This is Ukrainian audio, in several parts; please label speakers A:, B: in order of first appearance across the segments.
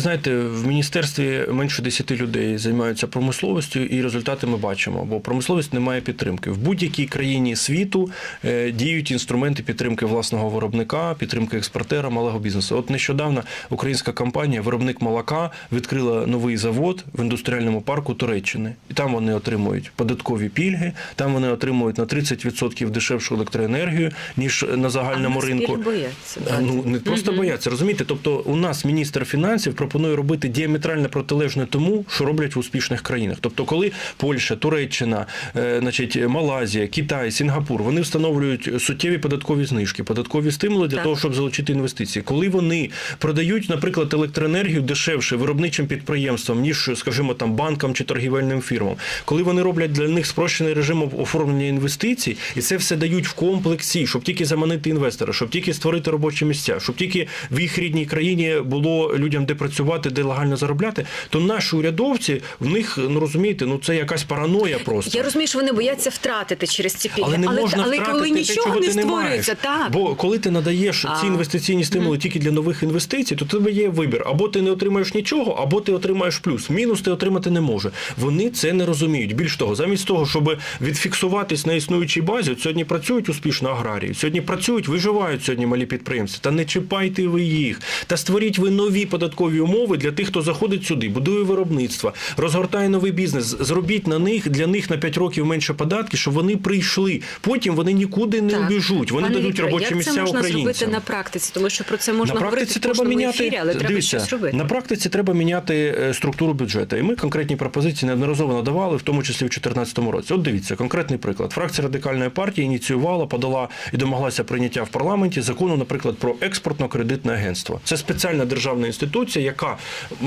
A: Знаєте, в міністерстві менше 10 людей займаються промисловістю, і результати ми бачимо. Бо промисловість не має підтримки. В будь-якій країні світу е, діють інструменти підтримки власного виробника, підтримки експортера, малого бізнесу. От нещодавно українська компанія, виробник молока, відкрила новий завод в індустріальному парку Туреччини, і там вони отримують податкові пільги, там вони отримують на 30% дешевшу електроенергію ніж на загальному
B: а
A: ринку.
B: бояться.
A: Ну не просто бояться, розумієте? Тобто, у нас міністр фінансів пропонує робити діаметрально протилежне тому, що роблять в успішних країнах. Тобто, коли Польща, Туреччина, е, значить, Малайзія, Китай, Сінгапур вони встановлюють суттєві податкові знижки, податкові стимули для
B: Так.
A: того, щоб залучити інвестиції. Коли вони продають, наприклад, електроенергію дешевше виробничим підприємствам, ніж, скажімо, там банкам чи торгівельним фірмам, коли вони роблять для них спрощений режим оформлення інвестицій, і це все дають в комплексі, щоб тільки заманити інвестора, щоб тільки створити робочі місця, щоб тільки в їх рідній країні було людям де працювати, де легально заробляти, то наші урядовці в них ну розумієте, ну це якась параноя просто.
B: Я розумію, що вони бояться втратити через ці пільги,
A: Але не можна
B: але
A: втратити
B: коли
A: те,
B: нічого
A: чого
B: не
A: ти не
B: створюється, так
A: Бо коли ти надаєш
B: А.
A: ці інвестиційні стимули тільки для нових інвестицій, то тебе є вибір. Або ти не отримаєш нічого, або ти отримаєш плюс. Мінус ти отримати не може. Вони це не розуміють. Більш того, замість того, щоб відфіксуватись на існуючій базі, от сьогодні працюють успішно аграрії, сьогодні працюють, виживають сьогодні малі підприємці. Та не чіпайте ви їх. Та створіть ви нові податкові умови для тих, хто заходить сюди, будує виробництво, розгортає новий бізнес. Зробіть на них для них на 5 років менше податки, щоб вони прийшли. Потім вони нікуди не
B: Так.
A: убіжуть. Вони
B: Пане
A: дадуть
B: Вікторе,
A: робочі
B: як
A: місця
B: це можна
A: українцям.
B: зробити на практиці, тому що про це можна
A: на
B: говорити в
A: треба міняти
B: ефірі, але треба щось робити.
A: на практиці треба міняти е, структуру бюджету. І ми конкретні пропозиції неодноразово надавали, в тому числі в 2014 році. От дивіться, конкретний приклад. Фракція радикальної партії ініціювала, подала і домоглася прийняття в парламенті закону, наприклад, про експортно-кредитне агентство. Це спеціальна державна інституція, яка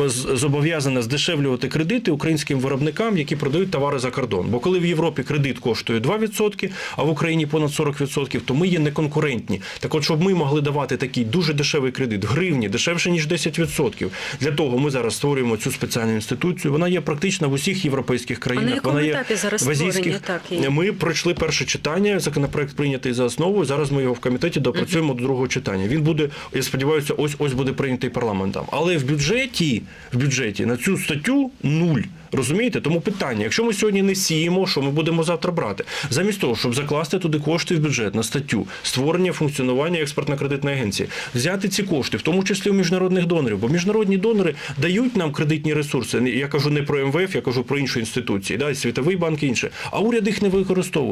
A: з- зобов'язана здешевлювати кредити українським виробникам, які продають товари за кордон. Бо коли в Європі кредит коштує 2%, а в Україні понад 40%, то ми є неконкурентні. Так от, щоб ми могли давати такий дуже дешевий кредит гривні, дешевше ніж 10%. Для того ми зараз створюємо цю спеціальну інституцію. Вона є практично в усіх європейських країнах.
B: якому
A: Вона є
B: етапі зараз
A: в азійських.
B: Так, і-
A: Ми пройшли перше читання. Законопроект прийнятий за основу. Зараз ми його в комітеті допрацюємо до другого читання. Він буде, я сподіваюся, ось ось буде прийнятий парламентом. Але в бюджеті, в бюджеті на цю статтю нуль. Розумієте? Тому питання: якщо ми сьогодні не сіємо, що ми будемо завтра брати? Замість того, щоб закласти туди кошти в бюджет на статтю створення функціонування експортно-кредитної агенції, взяти ці кошти, в тому числі у міжнародних донорів, бо міжнародні донори дають нам кредитні ресурси. Я кажу не про МВФ, я кажу про інші інституції, да, і Світовий банк і інше. А уряд їх не використовує.